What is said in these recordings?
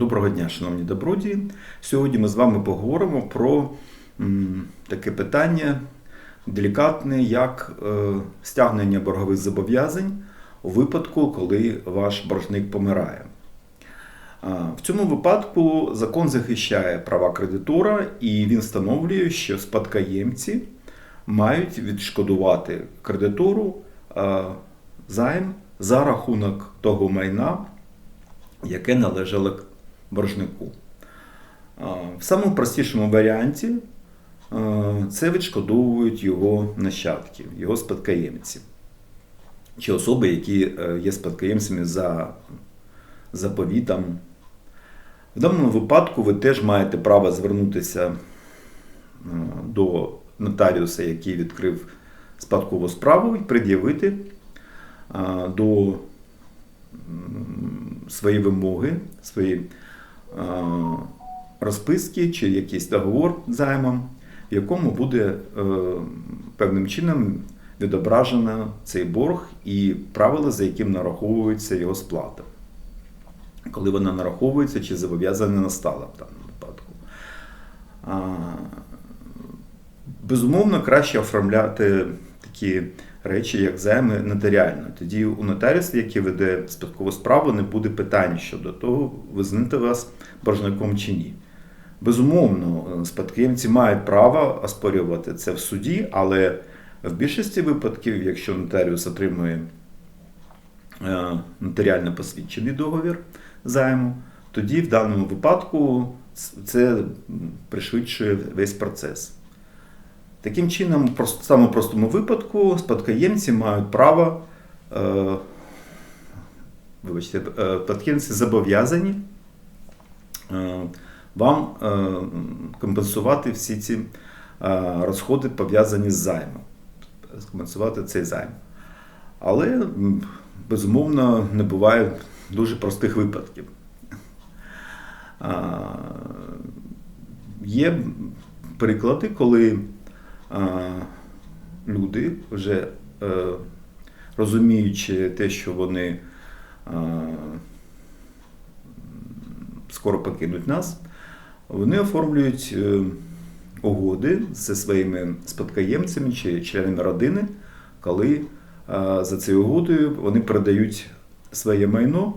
Доброго дня, шановні добродії. Сьогодні ми з вами поговоримо про таке питання делікатне, як е, стягнення боргових зобов'язань у випадку, коли ваш боржник помирає. В цьому випадку закон захищає права кредитора і він встановлює, що спадкоємці мають відшкодувати кредитору займ за рахунок того майна, яке належало боржнику. В самому простішому варіанті це відшкодовують його нащадки, його спадкоємці чи особи, які е, є спадкоємцями за заповітом. В даному випадку ви теж маєте право звернутися е, до нотаріуса, який відкрив спадкову справу, і пред'явити е, до свої вимоги, свої розписки чи якийсь договор займом, в якому буде е, певним чином відображено цей борг і правила, за яким нараховується його сплата. Коли вона нараховується, чи зобов'язання настала в даному випадку. Безумовно, краще оформляти такі речі, як займи нотаріально. Тоді у нотаріуса, який веде спадкову справу, не буде питань щодо того, визнати вас боржником чи ні. Безумовно, спадкоємці мають право оспорювати це в суді, але в більшості випадків, якщо нотаріус отримує е, нотаріально посвідчений договір займу, тоді в даному випадку це пришвидшує весь процес. Таким чином, в самому простому випадку, спадкоємці мають право, е, вибачте, е, спадкоємці зобов'язані е, вам е, компенсувати всі ці е, розходи, пов'язані з займом, компенсувати цей займ. Але, безумовно, не буває дуже простих випадків. А, Є приклади, коли люди, вже е, розуміючи те, що вони скоро покинуть нас, вони оформлюють е, угоди зі своїми спадкоємцями чи членами родини, коли е, за цією угодою вони передають своє майно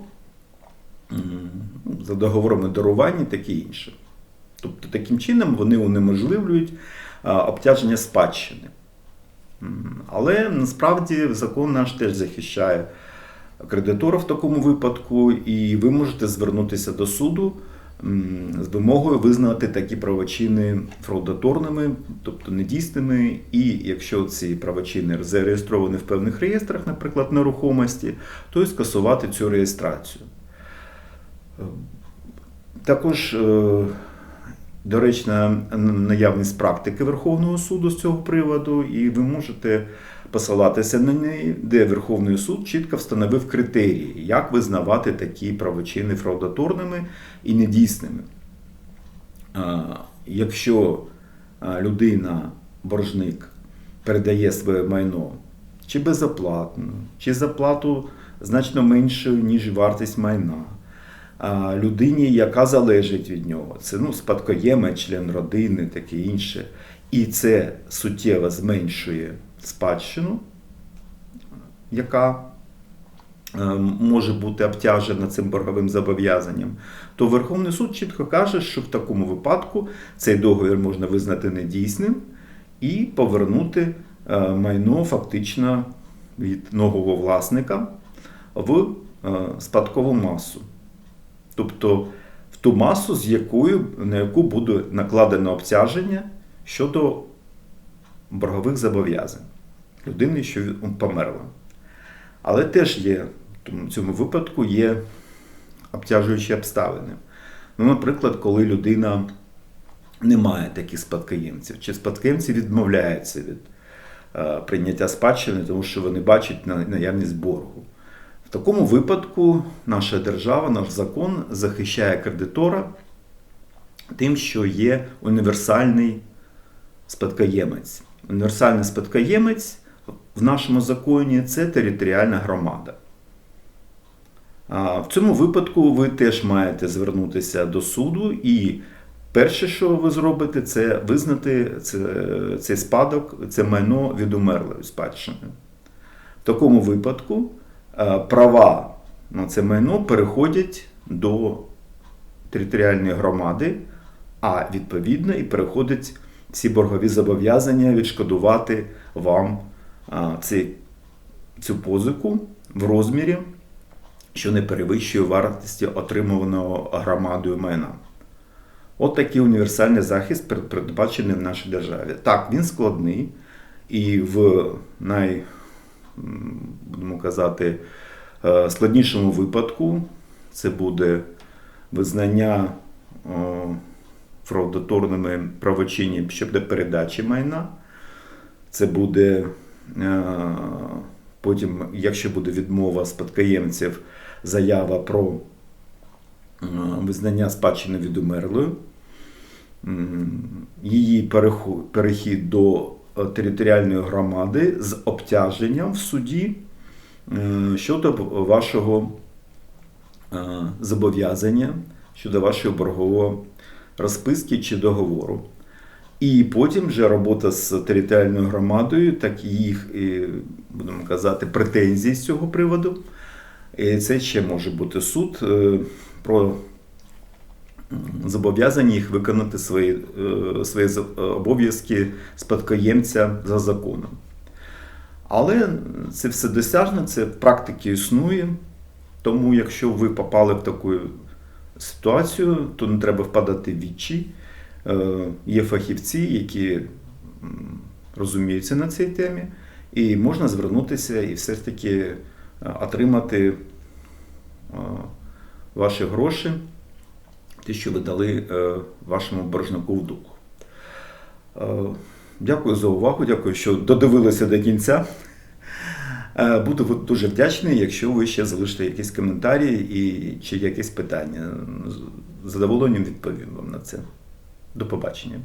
за договорами дарування таке інше. Тобто таким чином вони унеможливлюють обтяження спадщини. Але насправді закон наш теж захищає кредитора в такому випадку, і ви можете звернутися до суду з вимогою визнати такі правочини фраудаторними, тобто недійсними, і якщо ці правочини зареєстровані в певних реєстрах, наприклад, нерухомості, то й скасувати цю реєстрацію. Е, Також е, доречна наявність практики Верховного суду з цього приводу, і ви можете посилатися на неї, де Верховний суд чітко встановив критерії, як визнавати такі правочини фраудаторними і недійсними. Якщо людина, боржник, передає своє майно чи безоплатно, чи за плату значно меншою, ніж вартість майна, людині, яка залежить від нього, це ну, спадкоємець, член родини, таке інше, і це суттєво зменшує спадщину, яка е, може бути обтяжена цим борговим зобов'язанням, то Верховний суд чітко каже, що в такому випадку цей договір можна визнати недійсним і повернути е, майно фактично від нового власника в е, спадкову масу. Тобто в ту масу, з якою, на яку буде накладено обтяження щодо боргових зобов'язань людини, що померла. Але теж є, в цьому випадку є обтяжуючі обставини. Ну, наприклад, коли людина не має таких спадкоємців, чи спадкоємці відмовляються від е, прийняття спадщини, тому що вони бачать наявність боргу. В такому випадку наша держава, наш закон захищає кредитора тим, що є універсальний спадкоємець. Універсальний спадкоємець в нашому законі це територіальна громада. В цьому випадку ви теж маєте звернутися до суду, і перше, що ви зробите, це визнати цей спадок, це майно від умерлої спадщини. В такому випадку права на це майно переходять до територіальної громади, а відповідно і переходять всі боргові зобов'язання відшкодувати вам ці, цю позику в розмірі, що не перевищує вартості отримуваного громадою майна. От такий універсальний захист перед- передбачений в нашій державі. Так, він складний і в най, будемо казати, е, складнішому випадку це буде визнання о, фраудаторними правочинів щодо передачі майна. Це буде е, потім, якщо буде відмова спадкоємців, заява про е, визнання спадщини від умерлої, її перехід до е, територіальної громади з обтяженням в суді е, щодо вашого е, зобов'язання, щодо вашої боргової розписки чи договору. І потім вже робота з територіальною громадою, так і їх, будемо казати, претензії з цього приводу. І це ще може бути суд е, про м, зобов'язання їх виконати свої, е, свої обов'язки спадкоємця за законом. Але це все досяжно, це в практиці існує. Тому, якщо ви попали в таку ситуацію, то не треба впадати в відчай. Е, Є фахівці, які розуміються на цій темі, і можна звернутися і все ж таки е, отримати ваші гроші, те, що ви дали е, вашому боржнику в духу. Е, Дякую за увагу, дякую, що додивилися до кінця. Е, Буду дуже вдячний, якщо ви ще залишите якісь коментарі і чи якісь питання. З задоволенням відповім вам на це. До побачення.